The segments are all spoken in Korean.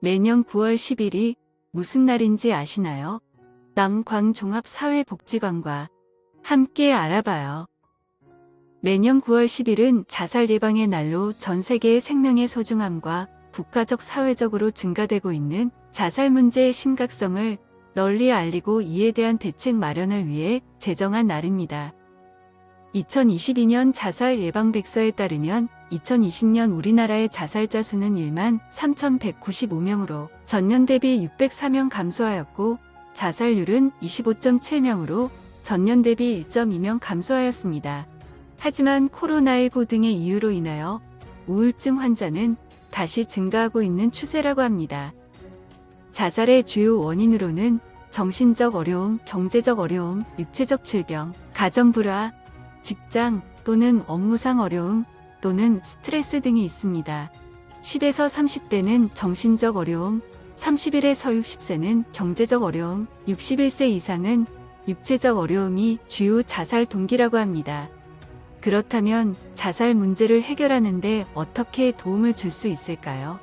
매년 9월 10일이 무슨 날인지 아시나요? 남광종합사회복지관과 함께 알아봐요. 매년 9월 10일은 자살 예방의 날로 전 세계의 생명의 소중함과 국가적 사회적으로 증가되고 있는 자살 문제의 심각성을 널리 알리고 이에 대한 대책 마련을 위해 제정한 날입니다. 2022년 자살 예방 백서에 따르면 2020년 우리나라의 자살자 수는 1만 3,195명으로 전년 대비 604명 감소하였고 자살률은 25.7명으로 전년 대비 1.2명 감소하였습니다. 하지만 코로나19 등의 이유로 인하여 우울증 환자는 다시 증가하고 있는 추세라고 합니다. 자살의 주요 원인으로는 정신적 어려움, 경제적 어려움, 육체적 질병, 가정 불화, 직장 또는 업무상 어려움 또는 스트레스 등이 있습니다. 10에서 30대는 정신적 어려움, 31에서 60세는 경제적 어려움, 61세 이상은 육체적 어려움이 주요 자살 동기라고 합니다. 그렇다면 자살 문제를 해결하는데 어떻게 도움을 줄 수 있을까요?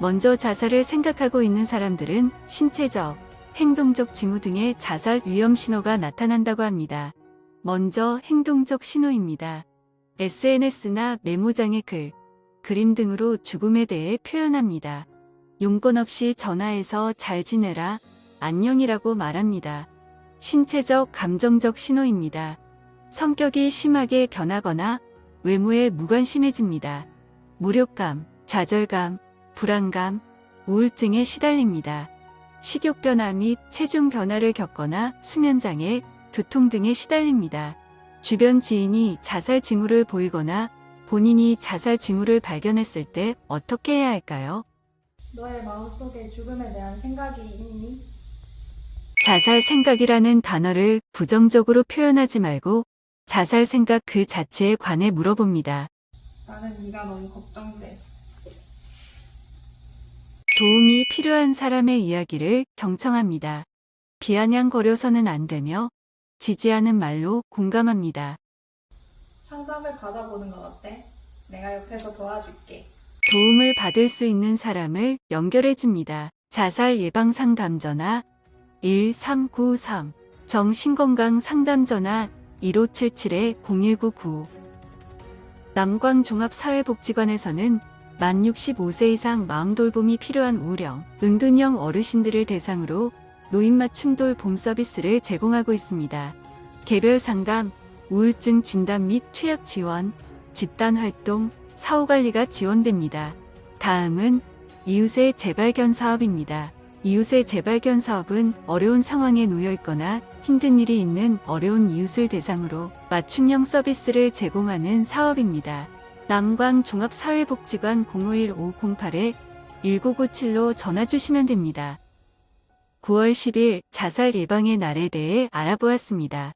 먼저 자살을 생각하고 있는 사람들은 신체적, 행동적 징후 등의 자살 위험 신호가 나타난다고 합니다. 먼저 행동적 신호입니다. SNS나 메모장의 글, 그림 등으로 죽음에 대해 표현합니다. 용건 없이 전화해서 잘 지내라, 안녕이라고 말합니다. 신체적, 감정적 신호입니다. 성격이 심하게 변하거나 외모에 무관심해집니다. 무력감, 좌절감, 불안감, 우울증에 시달립니다. 식욕 변화 및 체중 변화를 겪거나 수면장애, 두통 등에 시달립니다. 주변 지인이 자살 징후를 보이거나 본인이 자살 징후를 발견했을 때 어떻게 해야 할까요? 너의 마음속에 죽음에 대한 생각이 있니? 자살 생각이라는 단어를 부정적으로 표현하지 말고 자살 생각 그 자체에 관해 물어봅니다. 나는 네가 너무 걱정돼. 도움이 필요한 사람의 이야기를 경청합니다. 비아냥거려서는 안 되며 지지하는 말로 공감합니다. 상담을 받아보는 건 어때? 내가 옆에서 도와줄게. 도움을 받을 수 있는 사람을 연결해 줍니다. 자살 예방 상담 전화 1393 정신건강 상담 전화 1577-0199 남광종합사회복지관에서는 만 65세 이상 마음 돌봄이 필요한 우령, 은둔형 어르신들을 대상으로 노인 맞춤 돌봄 서비스를 제공하고 있습니다. 개별 상담, 우울증 진단 및 투약 지원, 집단 활동, 사후 관리가 지원됩니다. 다음은 이웃의 재발견 사업입니다. 이웃의 재발견 사업은 어려운 상황에 놓여 있거나 힘든 일이 있는 어려운 이웃을 대상으로 맞춤형 서비스를 제공하는 사업입니다. 남광 종합사회복지관 051-508-1997로 전화 주시면 됩니다. 9월 10일 자살 예방의 날에 대해 알아보았습니다.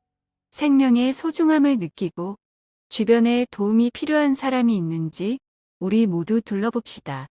생명의 소중함을 느끼고 주변에 도움이 필요한 사람이 있는지 우리 모두 둘러봅시다.